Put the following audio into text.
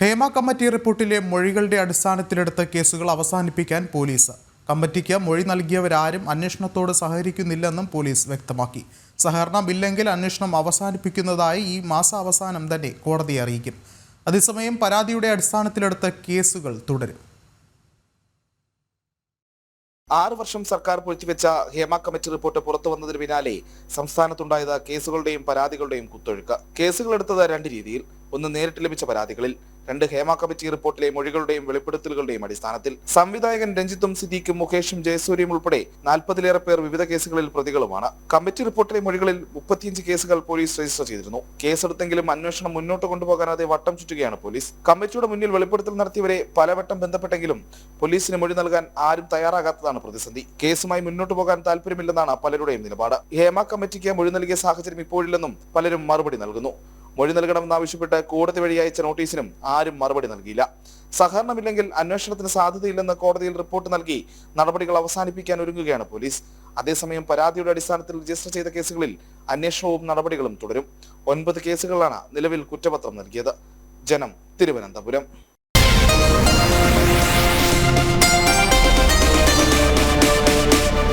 Hema committee റിപ്പോർട്ടിലെ മൊഴികളുടെ അടിസ്ഥാനത്തിലെടുത്ത കേസുകൾ അവസാനിപ്പിക്കാൻ പോലീസ്. കമ്മിറ്റിക്ക് മൊഴി നൽകിയവരാരും അന്വേഷണത്തോട് സഹകരിക്കുന്നില്ലെന്നും പോലീസ് വ്യക്തമാക്കി. സഹകരണമില്ലെങ്കിൽ അന്വേഷണം അവസാനിപ്പിക്കുന്നതായി ഈ മാസാവസാനം തന്നെ കോടതി അറിയിക്കും. അതേസമയം പരാതിയുടെ അടിസ്ഥാനത്തിലെടുത്ത കേസുകൾ തുടരും. ആറു വർഷം സർക്കാർ പൊഴിച്ചുവെച്ച ഹേമ കമ്മിറ്റി റിപ്പോർട്ട് പുറത്തു വന്നതിന് പിന്നാലെ സംസ്ഥാനത്തുണ്ടായത് കേസുകളുടെയും പരാതികളുടെയും കുത്തൊഴുക്ക്. കേസുകൾ എടുത്തത് രണ്ട് രീതിയിൽ. ഒന്ന് നേരിട്ട് ലഭിച്ച പരാതികളിൽ രണ്ട് ഹേമ കമ്മിറ്റി റിപ്പോർട്ടിലെ മൊഴികളുടെയും വെളിപ്പെടുത്തലുകളുടെയും അടിസ്ഥാനത്തിൽ സംവിധായകൻ രഞ്ജിത്തും സിദ്ദീഖും മുകേഷും ജയസൂര്യയും ഉൾപ്പെടെ നാൽപ്പതിലേറെ പേർ വിവിധ കേസുകളിൽ പ്രതികളുമാണ്. കമ്മിറ്റി റിപ്പോർട്ടിലെ മൊഴികളിൽ മുപ്പത്തിയഞ്ച് കേസുകൾ പോലീസ് രജിസ്റ്റർ ചെയ്തിരുന്നു. കേസെടുത്തെങ്കിലും അന്വേഷണം മുന്നോട്ട് കൊണ്ടുപോകാനാതെ വട്ടം ചുറ്റുകയാണ് പോലീസ്. കമ്മിറ്റിയുടെ മുന്നിൽ വെളിപ്പെടുത്തൽ നടത്തിയവരെ പലവട്ടം ബന്ധപ്പെട്ടെങ്കിലും പോലീസിന് മൊഴി നൽകാൻ ആരും തയ്യാറാകാത്തതാണ് പ്രതിസന്ധി. കേസുമായി മുന്നോട്ട് പോകാൻ താല്പര്യമില്ലെന്നാണ് പലരുടെയും നിലപാട്. ഹേമ കമ്മിറ്റിക്ക് മൊഴി നൽകിയ സാഹചര്യം ഇപ്പോഴില്ലെന്നും പലരും മറുപടി നൽകുന്നു. മൊഴി നൽകണമെന്നാവശ്യപ്പെട്ട് കോടതി വഴി അയച്ച നോട്ടീസിനും ആരും മറുപടി നൽകിയില്ല. സഹകരണമില്ലെങ്കിൽ അന്വേഷണത്തിന് സാധ്യതയില്ലെന്ന് കോടതിയിൽ റിപ്പോർട്ട് നൽകി നടപടികൾ അവസാനിപ്പിക്കാൻ ഒരുങ്ങുകയാണ് പോലീസ്. അതേസമയം പരാതിയുടെ അടിസ്ഥാനത്തിൽ രജിസ്റ്റർ ചെയ്ത കേസുകളിൽ അന്വേഷണവും നടപടികളും തുടരും. ഒൻപത് കേസുകളാണ് നിലവിൽ കുറ്റപത്രം നൽകിയത്. ജനം തിരുവനന്തപുരം.